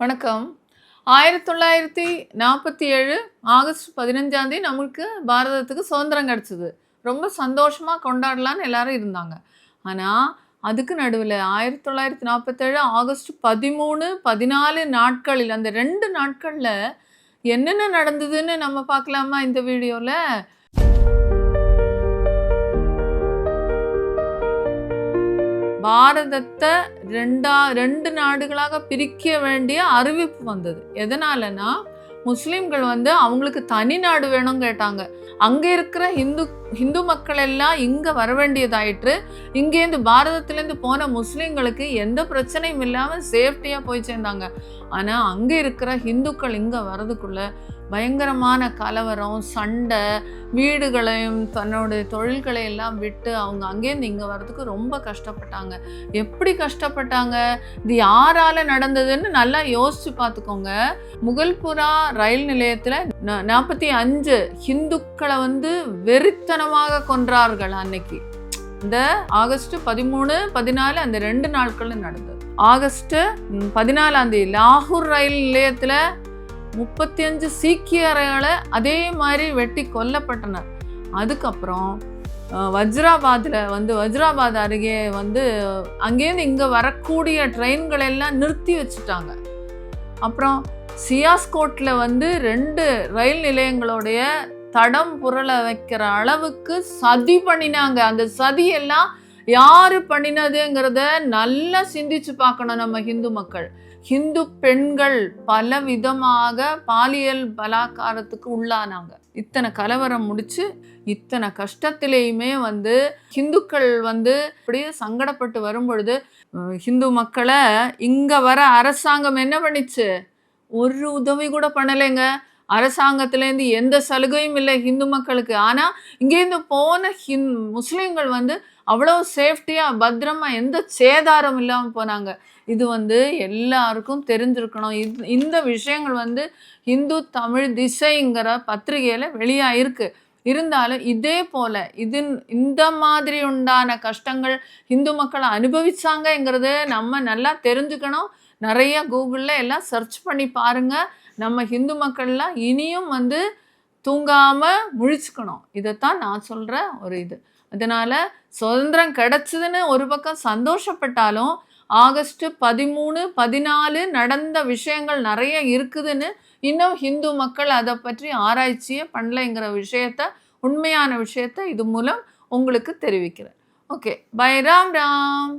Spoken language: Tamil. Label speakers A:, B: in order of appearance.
A: வணக்கம். ஆயிரத்தி தொள்ளாயிரத்தி நாற்பத்தி ஏழு ஆகஸ்ட் பதினஞ்சாம் நம்மளுக்கு பாரதத்துக்கு சுதந்திரம் கிடச்சிது. ரொம்ப சந்தோஷமாக கொண்டாடலான்னு எல்லாரும் இருந்தாங்க. ஆனால் அதுக்கு நடுவில் ஆயிரத்தி தொள்ளாயிரத்தி நாற்பத்தேழு ஆகஸ்ட் பதிமூணு பதினாலு நாட்களில் அந்த ரெண்டு நாட்களில் என்னென்ன நடந்ததுன்னு நம்ம பார்க்கலாமா இந்த வீடியோவில் பாரதத்தை ரெண்டா ரெண்டு நாடுகளாக பிரிக்க வேண்டிய அறிவிப்பு வந்தது. எதனாலனா முஸ்லீம்கள் வந்து அவங்களுக்கு தனி நாடு வேணும் கேட்டாங்க. அங்கே இருக்கிற ஹிந்து ஹிந்து மக்கள் எல்லாம் இங்கே வர வேண்டியதாயிற்று இங்கேருந்து பாரதத்துலேருந்து போன முஸ்லீம்களுக்கு எந்த பிரச்சனையும் இல்லாமல் சேஃப்டியாக போய் சேர்ந்தாங்க. ஆனால் அங்கே இருக்கிற ஹிந்துக்கள் இங்கே வர்றதுக்குள்ளே பயங்கரமான கலவரம் சண்டை வீடுகளையும் தன்னுடைய தொழில்களை எல்லாம் விட்டு அவங்க அங்கேருந்து இங்கே வர்றதுக்கு ரொம்ப கஷ்டப்பட்டாங்க. எப்படி கஷ்டப்பட்டாங்க? இது யாரால நடந்ததுன்னு நல்லா யோசிச்சு பார்த்துக்கோங்க. முகல்புரா ரயில் நிலையத்தில் நாற்பத்தி அஞ்சு ஹிந்துக்களை வந்து வெறித்தனமாக கொன்றார்கள் அன்னைக்கு. இந்த ஆகஸ்ட் பதிமூணு பதினாலு அந்த ரெண்டு நாட்கள் நடந்தது. ஆகஸ்ட் பதினாலாம் தேதி லாகூர் ரயில் நிலையத்தில் முப்பத்தி அஞ்சு சீக்கியர்களை அதே மாதிரி வெட்டி கொல்லப்பட்டனர். அதுக்கப்புறம் வஜ்ராபாத்தில் வந்து வஜ்ராபாத் அருகே வந்து அங்கேருந்து இங்கே வரக்கூடிய ட்ரெயின்கள் எல்லாம் நிறுத்தி வச்சுட்டாங்க. அப்புறம் சியாஸ்கோட்டில் வந்து ரெண்டு ரயில் நிலையங்களுடைய தடம் புரள வைக்கிற அளவுக்கு சதி பண்ணினாங்க. அந்த சதியெல்லாம் யாரு பண்ணினதுங்கிறத நல்லா சிந்திச்சு பார்க்கணும் நம்ம ஹிந்து மக்கள். ஹிந்து பெண்கள் பல விதமாக பாலியல் பலாத்காரத்துக்கு உள்ளானாங்க. இத்தனை கலவரம் முடிச்சு இத்தனை கஷ்டத்திலையுமே வந்து ஹிந்துக்கள் வந்து அப்படியே சங்கடப்பட்டு வரும் பொழுது ஹிந்து மக்களை இங்க வர அரசாங்கம் என்ன பண்ணிச்சு? ஒரு உதவி கூட பண்ணலைங்க. அரசாங்கத்திலேருந்து எந்த சலுகையும் இல்லை ஹிந்து மக்களுக்கு. ஆனால் இங்கேருந்து போன ஹிந் முஸ்லீம்கள் வந்து அவ்வளோ சேஃப்டியாக பத்திரமா எந்த சேதாரம் இல்லாமல் போனாங்க. இது வந்து எல்லாருக்கும் தெரிஞ்சிருக்கணும். இது இந்த விஷயங்கள் வந்து இந்து தமிழ் திசைங்கிற பத்திரிகையில் வெளியாயிருக்கு. இருந்தாலும் இதே போல் இது இந்த மாதிரி உண்டான கஷ்டங்கள் இந்து மக்கள் அனுபவிச்சாங்கங்கிறத நம்ம நல்லா தெரிஞ்சுக்கணும். நிறைய கூகுளில் எல்லாம் சர்ச் பண்ணி பாருங்க. நம்ம ஹிந்து மக்கள்லாம் இனியும் வந்து தூங்காமல் முழிச்சுக்கணும். இதைத்தான் நான் சொல்கிற ஒரு இது. அதனால் சுதந்திரம் கிடச்சிதுன்னு ஒரு பக்கம் சந்தோஷப்பட்டாலும் ஆகஸ்ட் பதிமூணு பதினாலு நடந்த விஷயங்கள் நிறைய இருக்குதுன்னு இன்னும் ஹிந்து மக்கள் அதை பற்றி ஆராய்ச்சியே பண்ணலைங்கிற விஷயத்த உண்மையான விஷயத்த இது மூலம் உங்களுக்கு தெரிவிக்கிறேன். ஓகே. பை ராம் ராம்.